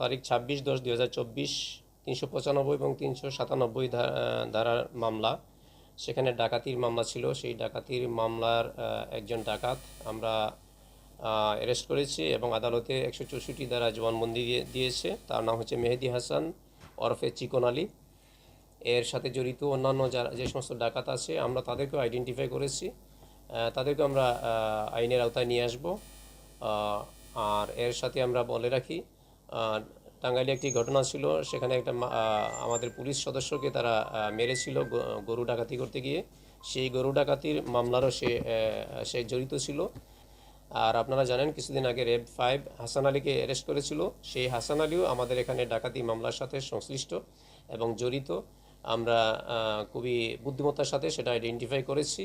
তারিখ ছাব্বিশ দশ দুই হাজার চব্বিশ, তিনশো পঁচানব্বই এবং তিনশো সাতানব্বই ধারার মামলা। সেখানে ডাকাতির মামলা ছিল। সেই ডাকাতির মামলার একজন ডাকাত আমরা অ্যারেস্ট করেছি এবং আদালতে একশো চৌষট্টি দ্বারা জবানবন্দি দিয়েছে। তার নাম হচ্ছে মেহেদি হাসান ওরফে চিকন আলী। এর সাথে জড়িত অন্যান্য যারা, যে সমস্ত ডাকাত আছে, আমরা তাদেরকেও আইডেন্টিফাই করেছি। তাদেরকে আমরা আইনের আওতায় নিয়ে আসব। আর এর সাথে আমরা বলে রাখি টাঙ্গাইলে একটি ঘটনা ছিল, সেখানে একটা আমাদের পুলিশ সদস্যকে তারা মেরেছিল গরু ডাকাতি করতে গিয়ে। সেই গরু ডাকাতির মামলারও সে সে জড়িত ছিল। আর আপনারা জানেন, কিছুদিন আগে রেব ফাইভ হাসান আলীকে অ্যারেস্ট করেছিল। সেই হাসান আলীও আমাদের এখানে ডাকাতি মামলার সাথে সংশ্লিষ্ট এবং জড়িত। আমরা খুবই বুদ্ধিমত্তার সাথে সেটা আইডেন্টিফাই করেছি।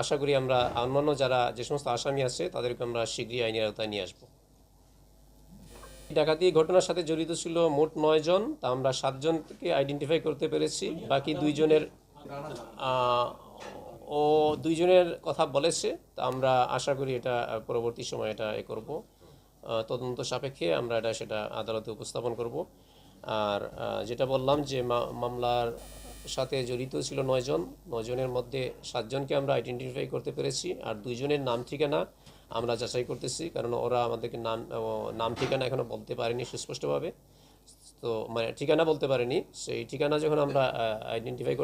আশা করি আমরা অন্যান্য যারা যে সমস্ত আসামি আছে, তাদেরকে আমরা শীঘ্রই আইনের আওতায় নিয়ে আসব। ডাকাতি ঘটনার সাথে জড়িত ছিল মোট নয় জন, তা আমরা সাতজনকে আইডেন্টিফাই করতে পেরেছি। বাকি দুইজনের ও দুইজনের কথা বলেছে, তা আমরা আশা করি এটা পরবর্তী সময় এটা এ করব। তদন্ত সাপেক্ষে আমরা এটা সেটা আদালতে উপস্থাপন করব। আর যেটা বললাম যে মামলার সাথে জড়িত ছিল নয়জন নয়জনের মধ্যে সাতজনকে আমরা আইডেন্টিফাই করতে পেরেছি, আর দুইজনের নাম ঠিকানা আমরা যাচাই করতেছি, কারণ ওরা আমাদেরকে নাম নাম ঠিকানা এখনও বলতে পারেনি সুস্পষ্টভাবে। তো মানে ঠিকানা বলতে পারেনি। সেই ঠিকানা যখন আমরা আইডেন্টিফাই